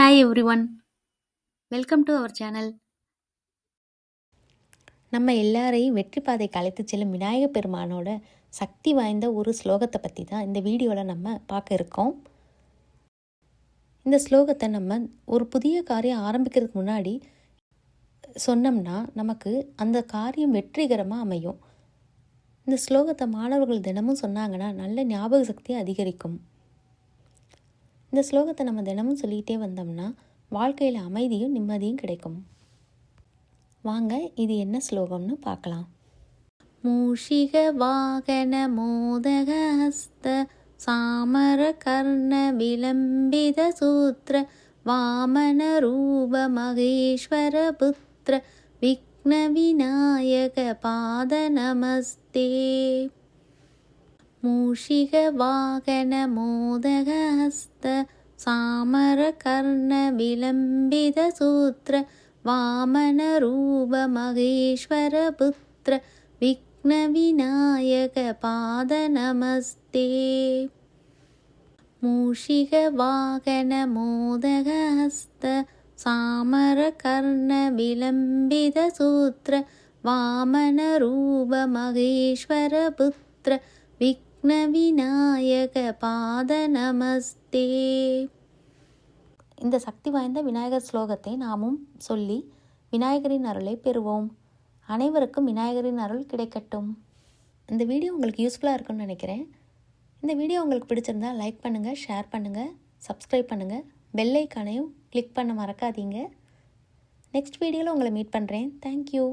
Hi everyone welcome to our channel நம்ம எல்லாரையும் வெற்றி பாதைக்கு அழைத்து செல்லும் விநாயக பெருமானோட சக்தி வாய்ந்த ஒரு ஸ்லோகத்தை பற்றி தான் இந்த வீடியோவில் நம்ம பார்க்க இருக்கோம். இந்த ஸ்லோகத்தை நம்ம ஒரு புதிய காரியம் ஆரம்பிக்கிறதுக்கு முன்னாடி சொன்னோம்னா நமக்கு அந்த காரியம் வெற்றிகரமாக அமையும். இந்த ஸ்லோகத்தை மாணவர்கள் தினமும் சொன்னாங்கன்னா நல்ல ஞாபக சக்தி அதிகரிக்கும். இந்த ஸ்லோகத்தை நம்ம தினமும் சொல்லிகிட்டே வந்தோம்னா வாழ்க்கையில் அமைதியும் நிம்மதியும் கிடைக்கும். வாங்க இது என்ன ஸ்லோகம்னு பார்க்கலாம். மூஷிக வாகன மோதகஸ்த சாமர கர்ண मूषिकवाकनमोदकहस्मरकर्णविलम्बितसूत्र वामनरूप महेश्वरपुत्र विघ्नविनायकपादनमस्ते। मूषिकवाकनमोदकहस्मरकर्णविलम्बितसूत्र वामनरूपमहेश्वरपुत्र विघ्न விநாயக பாத நமஸ்தே. இந்த சக்தி வாய்ந்த விநாயகர் ஸ்லோகத்தை நாமும் சொல்லி விநாயகரின் அருளை பெறுவோம். அனைவருக்கும் விநாயகரின் அருள் கிடைக்கட்டும். இந்த வீடியோ உங்களுக்கு யூஸ்ஃபுல்லாக இருக்கும்னு நினைக்கிறேன். இந்த வீடியோ உங்களுக்கு பிடிச்சிருந்தா லைக் பண்ணுங்கள் ஷேர் பண்ணுங்கள் சப்ஸ்கிரைப் பண்ணுங்கள் பெல் ஐக்கானையும் கிளிக் பண்ண மறக்காதீங்க. நெக்ஸ்ட் வீடியோவில் உங்களை மீட் பண்ணுறேன் தேங்க்யூ